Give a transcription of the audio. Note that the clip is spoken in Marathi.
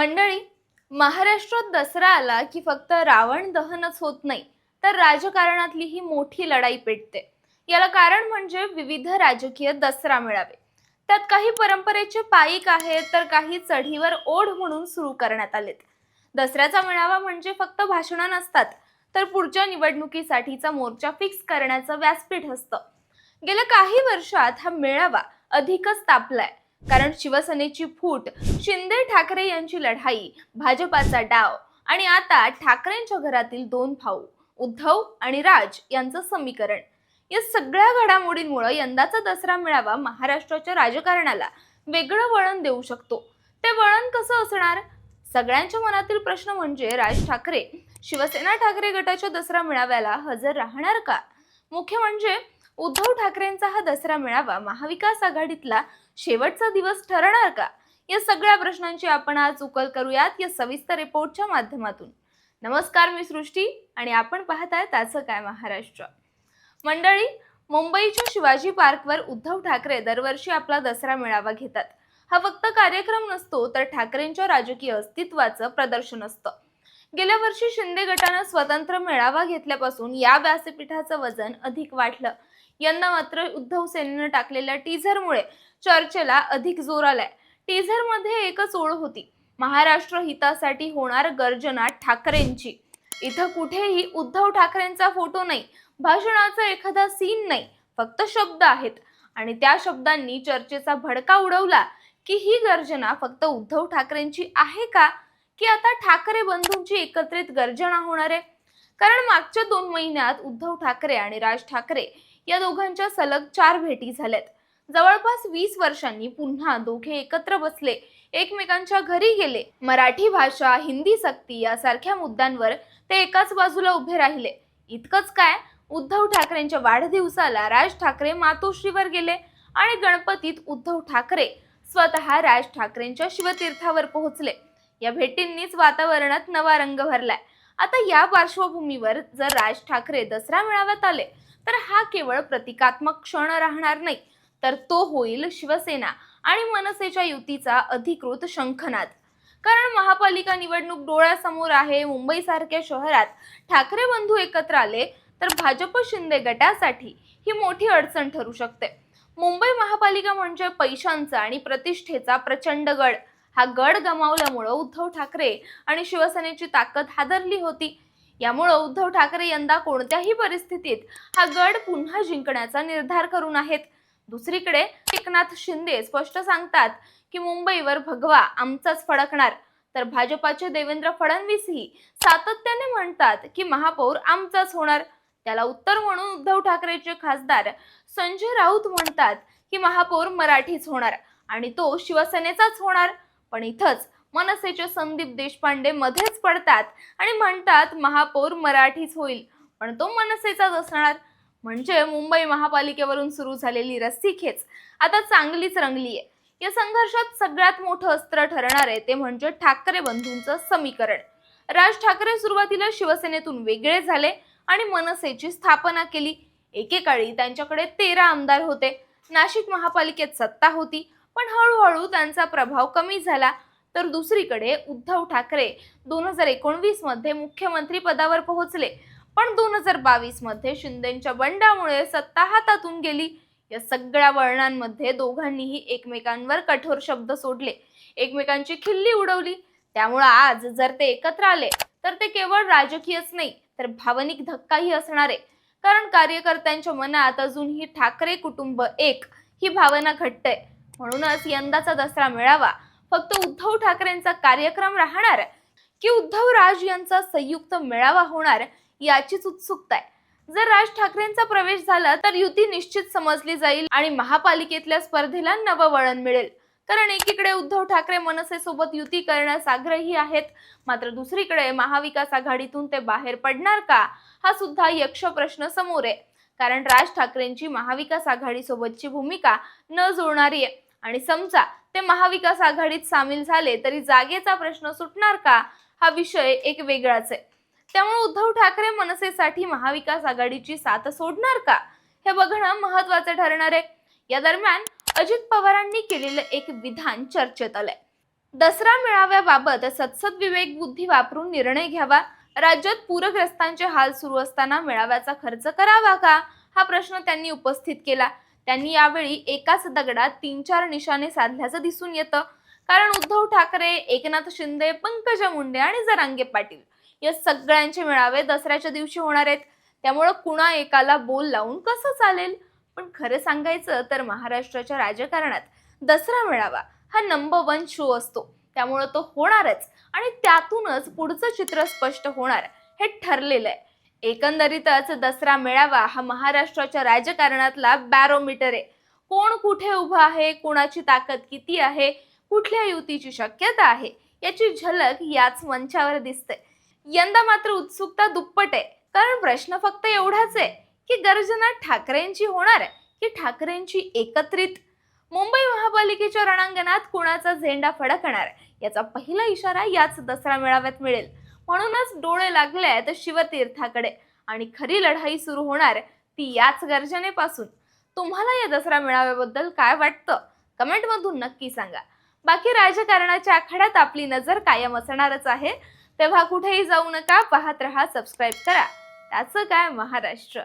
मंडळी महाराष्ट्रात दसरा आला की फक्त रावण दहनच होत नाही तर राजकारणातली ही मोठी लढाई पेटते. याला कारण म्हणजे विविध राजकीय दसरा मेळावे. त्यात काही परंपरेचे पायिक आहेत तर काही चढीवर ओढ म्हणून सुरू करण्यात आलेत. दसऱ्याचा मेळावा म्हणजे फक्त भाषणं नसतात तर पुढच्या निवडणुकीसाठीचा मोर्चा फिक्स करण्याचं व्यासपीठ असतं. गेल्या काही वर्षात हा मेळावा अधिकच तापलाय. कारण शिवसेनेची फूट शिंदे ठाकरे यांची लढाई भाजपाचा डाव आणि आता ठाकरेंच्या घरातील दोन भाऊ उद्धव आणि राज यांचं समीकरण. या सगळ्या घडामोडींमुळे यंदाचा दसरा मेळावा महाराष्ट्राच्या राजकारणाला वेगळं वळण देऊ शकतो. ते वळण कसं असणार? सगळ्यांच्या मनातील प्रश्न म्हणजे राज ठाकरे शिवसेना ठाकरे गटाच्या दसरा मेळाव्याला हजर राहणार का? मुख्य म्हणजे उद्धव ठाकरेंचा हा दसरा मेळावा महाविकास आघाडीतला शेवटचा दिवस ठरणार का? या सगळ्या प्रश्नांची आपण आज उकल करूयात या सविस्तर रिपोर्टच्या माध्यमातून. नमस्कार मी सृष्टी आणि आपण पाहताय त्याचं काय महाराष्ट्र. मंडळी मुंबईच्या शिवाजी पार्कवर उद्धव ठाकरे दरवर्षी आपला दसरा मेळावा घेतात. हा फक्त कार्यक्रम नसतो तर ठाकरेंच्या राजकीय अस्तित्वाचं प्रदर्शन असतं. गेल्या वर्षी शिंदे गटानं स्वतंत्र मेळावा घेतल्यापासून या व्यासपीठाचं वजन अधिक वाढलं. यंदा मात्र उद्धव सेनेनं टाकलेल्या टीझरमुळे चर्चेला अधिक जोर आलाय. टीझरमध्ये एकच ओळ होती महाराष्ट्र हितासाठी होणार गर्जना ठाकरेंची. इथं कुठेही उद्धव ठाकरेंचा फोटो नाही भाषणाचा एखादा सीन नाही फक्त शब्द आहेत. आणि त्या शब्दांनी चर्चेचा भडका उडवला की ही गर्जना फक्त उद्धव ठाकरेंची आहे का? की आता ठाकरे बंधूंची एकत्रित गर्जना होणार आहे? कारण मागच्या दोन महिन्यात उद्धव ठाकरे आणि राज ठाकरे या दोघांच्या सलग चार भेटी झाल्यात. जवळपास वीस वर्षांनी पुन्हा दोघे एकत्र बसले. एकमेकांच्या घरी गेले. मराठी भाषा हिंदी सक्ती यासारख्या मुद्द्यांवर ते एकाच बाजूला उभे राहिले. इतकंच काय? उद्धव ठाकरेंच्या वाढदिवसाला राज ठाकरे मातोश्रीवर गेले आणि गणपतीत उद्धव ठाकरे स्वतः राज ठाकरेंच्या शिवतीर्थावर पोहोचले. या भेटींनीच वातावरणात नवा रंग भरलाय. आता या पार्श्वभूमीवर जर राज ठाकरे दसरा मेळाव्यात आले तर हा केवळ प्रतिकात्मक क्षण राहणार नाही तर तो होईल शिवसेना आणि मनसेच्या युतीचा अधिकृत शंखनाद. कारण महापालिका निवडणूक डोळ्यासमोर आहे मुंबईसारख्या शहरात ठाकरे बंधू एकत्र आले तर भाजप शिंदे गटासाठी ही मोठी अडचण ठरू शकते. मुंबई महापालिका म्हणजे पैशांचा आणि प्रतिष्ठेचा प्रचंड गड. हा गड गमावल्यामुळं उद्धव ठाकरे आणि शिवसेनेची ताकद हादरली होती. यामुळं उद्धव ठाकरे यंदा कोणत्याही परिस्थितीत हा गड पुन्हा जिंकण्याचा निर्धार करून आहेत. दुसरीकडे एकनाथ शिंदे स्पष्ट सांगतात की मुंबईवर भगवा आमचाच फडकणार. तर भाजपाचे देवेंद्र फडणवीसही सातत्याने म्हणतात की महापौर आमचाच होणार. त्याला उत्तर म्हणून उद्धव ठाकरेचे खासदार संजय राऊत म्हणतात की महापौर मराठीच होणार आणि तो शिवसेनेचाच होणार. पण इथंच मनसेचे संदीप देशपांडे मध्येच पडतात आणि म्हणतात महापौर मराठीच होईल. पण तो मनसेचाच असणार. म्हणजे मुंबई महापालिकेवरून सुरू झालेली रस्सीखेच. आता चांगलीच रंगली आहे या संघर्षात सगळ्यात मोठं अस्त्र ठरणार आहे ते म्हणजे ठाकरे बंधूंचं समीकरण. राज ठाकरे सुरुवातीला शिवसेनेतून वेगळे झाले आणि मनसेची स्थापना केली. एकेकाळी त्यांच्याकडे तेरा आमदार होते. नाशिक महापालिकेत सत्ता होती पण हळूहळू त्यांचा प्रभाव कमी झाला. तर दुसरीकडे उद्धव ठाकरे दोन हजार एकोणवीसमध्ये मुख्यमंत्री पदावर पोहोचले. पण दोन हजार बावीसमध्ये शिंदेच्या बंडामुळे सत्ता हातातून गेली. या सगळ्या वळणांमध्ये दोघांनीही एकमेकांवर कठोर शब्द सोडले. एकमेकांची खिल्ली उडवली. त्यामुळं आज जर ते एकत्र आले तर ते केवळ राजकीयच नाही तर भावनिक धक्काही असणार. आहे कारण कार्यकर्त्यांच्या मनात अजूनही ठाकरे कुटुंब एक ही भावना घट्ट आहे म्हणूनच यंदाचा दसरा मेळावा फक्त उद्धव ठाकरेंचा कार्यक्रम राहणार की उद्धव राज यांचा संयुक्त मेळावा होणार याचीच उत्सुकता आहे. जर राज ठाकरेंचा प्रवेश झाला तर युती निश्चित समजली जाईल आणि महापालिकेतल्या स्पर्धेला नवं वळण मिळेल. कारण एकीकडे उद्धव ठाकरे मनसेसोबत युती करण्यास आग्रही आहेत. मात्र दुसरीकडे महाविकास आघाडीतून ते बाहेर पडणार का? हा सुद्धा यक्ष प्रश्न समोर आहे. कारण राज ठाकरेंची महाविकास आघाडीसोबतची भूमिका न जुळणारी आहे. आणि समजा ते महाविकास आघाडीत सामील झाले तरी जागेचा प्रश्न सुटणार का? हा विषय एक वेगळाच आहे. त्यामुळे उद्धव ठाकरे मनसेसाठी महाविकास आघाडीची साथ सोडणार का? हे बघणं महत्वाचं ठरणार आहे. या दरम्यान अजित पवारांनी केलेलं एक विधान चर्चेत आलंय. दसरा मेळाव्याबाबत सत्सद विवेक बुद्धी वापरून निर्णय घ्यावा. राज्यात पूरग्रस्तांचे हाल सुरू असताना मेळाव्याचा खर्च करावा का? हा प्रश्न त्यांनी उपस्थित केला. त्यांनी यावेळी एकाच दगडात तीन चार निशाणे साधल्याचं दिसून येतं. कारण उद्धव ठाकरे एकनाथ शिंदे पंकजा मुंडे आणि जरांगे पाटील या सगळ्यांचे मेळावे दसऱ्याच्या दिवशी होणार आहेत. त्यामुळं कुणा एकाला बोल लावून कसं चालेल? पण खरं सांगायचं तर महाराष्ट्राच्या राजकारणात दसरा मेळावा हा नंबर वन शो असतो. त्यामुळं तो होणारच आणि त्यातूनच पुढचं चित्र स्पष्ट होणार हे ठरलेलं आहे. एकंदरीतच दसरा मेळावा हा महाराष्ट्राच्या राजकारणातला बॅरोमीटर आहे. कोण कुठे उभं आहे? कोणाची ताकद किती आहे? कुठल्या युतीची शक्यता आहे? याची झलक याच मंचावर दिसते. यंदा मात्र उत्सुकता दुप्पट आहे. कारण प्रश्न फक्त एवढाच आहे की गर्जना ठाकरेंची होणार आहे की ठाकरेंची एकत्रित? मुंबई महापालिकेच्या रणांगणात कुणाचा झेंडा फडकणार आहे? याचा पहिला इशारा याच दसरा मेळाव्यात मिळेल. म्हणूनच डोळे लागले आहेत शिवतीर्थाकडे. आणि खरी लढाई सुरू होणार ती याच गर्जनेपासून. तुम्हाला या दसरा मेळाव्याबद्दल काय वाटतं? कमेंटमधून नक्की सांगा. बाकी राजकारणाच्या आखाड्यात आपली नजर कायम असणारच आहे. तेव्हा कुठेही जाऊ नका पाहत रहा सबस्क्राईब करा. त्याचं काय महाराष्ट्र?